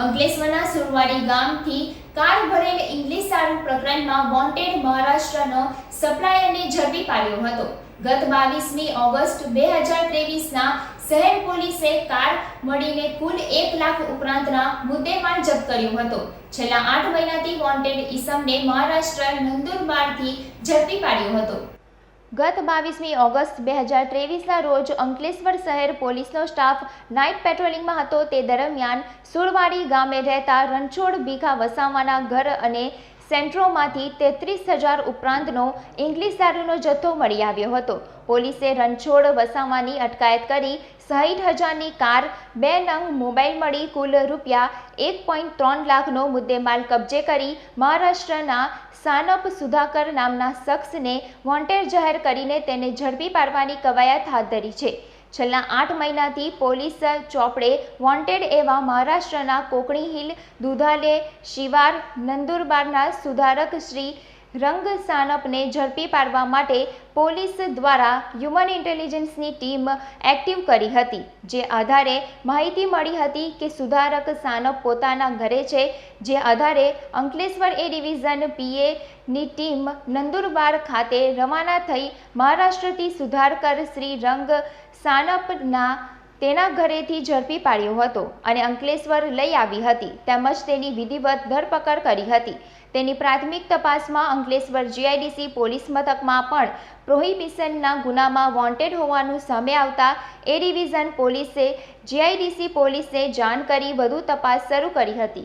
અંકલેશ્વરના સુરવાડી ગામથી કાર ભરેલ ઇંગ્લિશ સારું પ્રકરણમાં વોન્ટેડ મહારાષ્ટ્રનો સપ્લાયરને ઝડપી પાડ્યો હતો. ગત બાવીસમી ઓગસ્ટ બે હજાર ત્રેવીસના શહેર પોલીસે કાર મળીને કુલ એક લાખ ઉપરાંતના મુદ્દેમાલ જપ્ત કર્યો હતો. છેલ્લા આઠ મહિનાથી વોન્ટેડ ઇસમને મહારાષ્ટ્ર નંદુરબારથી ઝડપી પાડ્યો હતો. ગત બાવીસમી ઓગસ્ટ બે હજાર ત્રેવીસના રોજ અંકલેશ્વર શહેર પોલીસનો સ્ટાફ નાઇટ પેટ્રોલિંગમાં હતો. તે દરમિયાન સુરવાડી ગામે રહેતા રણછોડ ભીખા વસાવાના ઘર અને સેન્ટ્રોમાંથી તેત્રીસ હજાર ઉપરાંતનો ઇંગ્લિશ દારૂનો જથ્થો મળી આવ્યો હતો. પોલીસે રણછોડ વસાવાની અટકાયત કરી સાહીઠ હજારની કાર, બે નંગ મોબાઈલ મળી કુલ રૂપિયા એક પોઈન્ટ ત્રણ લાખનો મુદ્દેમાલ કબજે કરી મહારાષ્ટ્રના સાનપ સુધાકર નામના શખ્સને વોન્ટેડ જાહેર કરીને તેને ઝડપી પાડવાની કવાયત હાથ ધરી છે. છેલ્લા આઠ મહિનાથી પોલીસ ચોપડે વોન્ટેડ એવા મહારાષ્ટ્રના કોકણી હિલ દુધાલે શિવાર નંદુરબારના સુધારક શ્રી રંગ સાનપને ઝડપી પાડવા માટે પોલીસ દ્વારા હ્યુમન ઇન્ટેલિજન્સની ટીમ એક્ટિવ કરી હતી, જે આધારે માહિતી મળી હતી કે સુધારક સાનપ પોતાના ઘરે છે, જે આધારે અંકલેશ્વર એ ડિવિઝન પીએની ટીમ નંદુરબાર ખાતે રવાના થઈ મહારાષ્ટ્રથી સુધારકર શ્રી રંગ સાનપના તેના ઘરેથી ઝડપી પાડ્યો હતો અને અંકલેશ્વર લઈ આવી હતી, તેમજ તેની વિધિવત ધરપકડ કરી હતી. તેની પ્રાથમિક તપાસમાં અંકલેશ્વર જીઆઈડીસી પોલીસ મથકમાં પણ પ્રોહિબિશનના ગુનામાં વોન્ટેડ હોવાનું સામે આવતા એ ડિવિઝન પોલીસે જીઆઈડીસી પોલીસને જાણ કરી વધુ તપાસ શરૂ કરી હતી.